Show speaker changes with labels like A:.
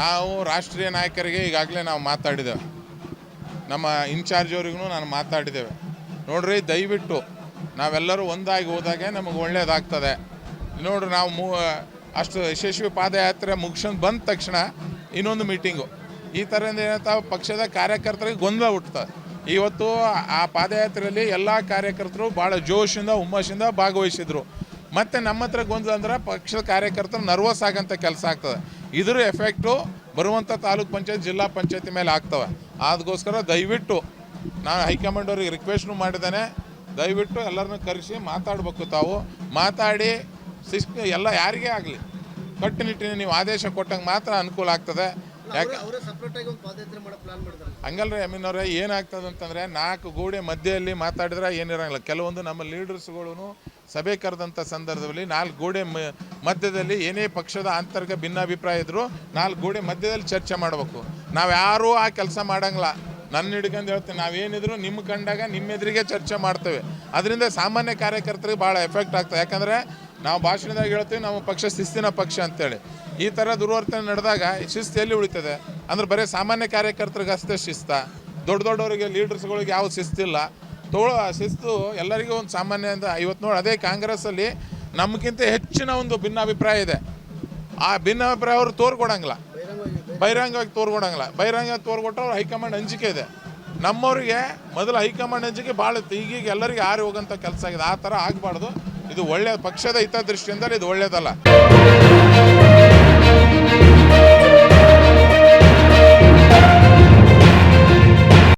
A: ನಾವು ರಾಷ್ಟ್ರೀಯ ನಾಯಕರಿಗೆ ಈಗಾಗಲೇ ನಾವು ಮಾತಾಡಿದ್ದೇವೆ. ನಮ್ಮ ಇನ್ಚಾರ್ಜ್ ಅವ್ರಿಗೂ ನಾನು ಮಾತಾಡಿದ್ದೇವೆ. ನೋಡ್ರಿ, ದಯವಿಟ್ಟು ನಾವೆಲ್ಲರೂ ಒಂದಾಗಿ ಹೋದಾಗೆ ನಮಗೆ ಒಳ್ಳೆಯದಾಗ್ತದೆ ನೋಡ್ರಿ, ನಾವು ಮೂ, ಅಷ್ಟು ಯಶಸ್ವಿ ಪಾದಯಾತ್ರೆ ಮುಗಿಸ್ಕೊಂಡು ಬಂದ ತಕ್ಷಣ ಇನ್ನೊಂದು ಮೀಟಿಂಗು. ಈ ಥರದಿಂದ ಏನಂತ ಪಕ್ಷದ ಕಾರ್ಯಕರ್ತರಿಗೆ ಗೊಂದಲ ಹುಟ್ಟುತ್ತದೆ. ಇವತ್ತು ಆ ಪಾದಯಾತ್ರೆಯಲ್ಲಿ ಎಲ್ಲ ಕಾರ್ಯಕರ್ತರು ಭಾಳ ಜೋಶಿಂದ, ಹುಮ್ಮಸ್ಸಿಂದ ಭಾಗವಹಿಸಿದ್ರು. ಮತ್ತು ನಮ್ಮ ಹತ್ರ ಗೊಂದಲ ಅಂದ್ರೆ ಪಕ್ಷದ ಕಾರ್ಯಕರ್ತರು ನರ್ವಸ್ ಆಗಂತ ಕೆಲಸ ಆಗ್ತದೆ. ಇದ್ರ ಎಫೆಕ್ಟು ಬರುವಂಥ ತಾಲೂಕ್ ಪಂಚಾಯತ್ ಜಿಲ್ಲಾ ಪಂಚಾಯತಿ ಮೇಲೆ ಆಗ್ತವೆ. ಅದಕ್ಕೋಸ್ಕರ ದಯವಿಟ್ಟು ನಾನು ಹೈಕಮಾಂಡ್ ಅವ್ರಿಗೆ ರಿಕ್ವೆಸ್ಟ್ನು ಮಾಡಿದ್ದೇನೆ. ದಯವಿಟ್ಟು ಎಲ್ಲರನ್ನೂ ಕರೆಸಿ ಮಾತಾಡಬೇಕು ತಾವು. ಮಾತಾಡಿ ಸಿಸ್ ಎಲ್ಲ ಯಾರಿಗೇ ಆಗಲಿ. ಕಟ್ಟುನಿಟ್ಟಿನ ನೀವು ಆದೇಶ ಕೊಟ್ಟಂಗೆ ಮಾತ್ರ ಅನುಕೂಲ ಆಗ್ತದೆ. ಯಾಕೆ ಹಂಗಲ್ರಿ ಅಮೀನ್ ಅವರೇ ಏನಾಗ್ತದೆ ಅಂತಂದರೆ ನಾಲ್ಕು ಗೋಡೆ ಮಧ್ಯೆಯಲ್ಲಿ ಮಾತಾಡಿದ್ರೆ ಏನಿರಂಗಿಲ್ಲ. ಕೆಲವೊಂದು ನಮ್ಮ ಲೀಡರ್ಸ್ಗಳು ಸಭೆ ಕರೆದಂಥ ಸಂದರ್ಭದಲ್ಲಿ ನಾಲ್ಕು ಗೋಡೆ ಮಧ್ಯದಲ್ಲಿ ಏನೇ ಪಕ್ಷದ ಅಂತರ್ಗ ಭಿನ್ನಾಭಿಪ್ರಾಯ ಇದ್ದರೂ ನಾಲ್ಕು ಗೋಡೆ ಮಧ್ಯದಲ್ಲಿ ಚರ್ಚೆ ಮಾಡಬೇಕು. ನಾವು ಯಾರೂ ಆ ಕೆಲಸ ಮಾಡಂಗಿಲ್ಲ. ನನ್ನ ಹಿಡ್ಕೊಂಡು ಹೇಳ್ತೀನಿ ನಾವೇನಿದ್ರು ನಿಮ್ಮ ಕಂಡಾಗ ನಿಮ್ಮ ಎದುರಿಗೆ ಚರ್ಚೆ ಮಾಡ್ತೇವೆ. ಅದರಿಂದ ಸಾಮಾನ್ಯ ಕಾರ್ಯಕರ್ತರಿಗೆ ಭಾಳ ಎಫೆಕ್ಟ್ ಆಗ್ತದೆ. ಯಾಕಂದರೆ ನಾವು ಭಾಷಣದಾಗ ಹೇಳ್ತೀವಿ, ನಮ್ಮ ಪಕ್ಷ ಶಿಸ್ತಿನ ಪಕ್ಷ ಅಂತೇಳಿ. ಈ ಥರ ದುರ್ವರ್ತನೆ ನಡೆದಾಗ ಶಿಸ್ತು ಎಲ್ಲಿ ಉಳಿತದೆ? ಅಂದ್ರೆ ಬರೀ ಸಾಮಾನ್ಯ ಕಾರ್ಯಕರ್ತರಿಗೆ ಅಷ್ಟೇ ಶಿಸ್ತ? ದೊಡ್ಡ ದೊಡ್ಡವರಿಗೆ, ಲೀಡರ್ಸ್ಗಳಿಗೆ ಯಾವ ಶಿಸ್ತಿಲ್ಲ? ತೋಳ ಶಿಸ್ತು ಎಲ್ಲರಿಗೂ ಒಂದು ಸಾಮಾನ್ಯ ಅಂತ ಐವತ್ತು ನೋಡಿ, ಅದೇ ಕಾಂಗ್ರೆಸ್ಸಲ್ಲಿ ನಮಗಿಂತ ಹೆಚ್ಚಿನ ಒಂದು ಭಿನ್ನಾಭಿಪ್ರಾಯ ಇದೆ. ಆ ಭಿನ್ನಾಭಿಪ್ರಾಯ ಅವರು ತೋರ್ಕೊಡಂಗಿಲ್ಲ.
B: ಬಹಿರಂಗವಾಗಿ
A: ಬಹಿರಂಗವಾಗಿ ತೋರ್ಕೊಡಂಗಿಲ್ಲ. ಬಹಿರಂಗ ತೋರ್ಕೊಟ್ರೆ ಅವ್ರ ಹೈಕಮಾಂಡ್ ಹಂಚಿಕೆ ಇದೆ. ನಮ್ಮವರಿಗೆ ಮೊದಲು ಹೈಕಮಾಂಡ್ ಹಂಚಿಕೆ ಭಾಳ ಇತ್ತು. ಈಗೀಗ ಎಲ್ಲರಿಗೆ ಆರಿ ಹೋಗೋಂಥ ಕೆಲಸ ಆಗಿದೆ. ಆ ಥರ ಆಗಬಾರ್ದು. ಇದು ಒಳ್ಳೆಯ ಪಕ್ಷದ ಹಿತದೃಷ್ಟಿಯಿಂದ ಇದು ಒಳ್ಳೆಯದಲ್ಲ.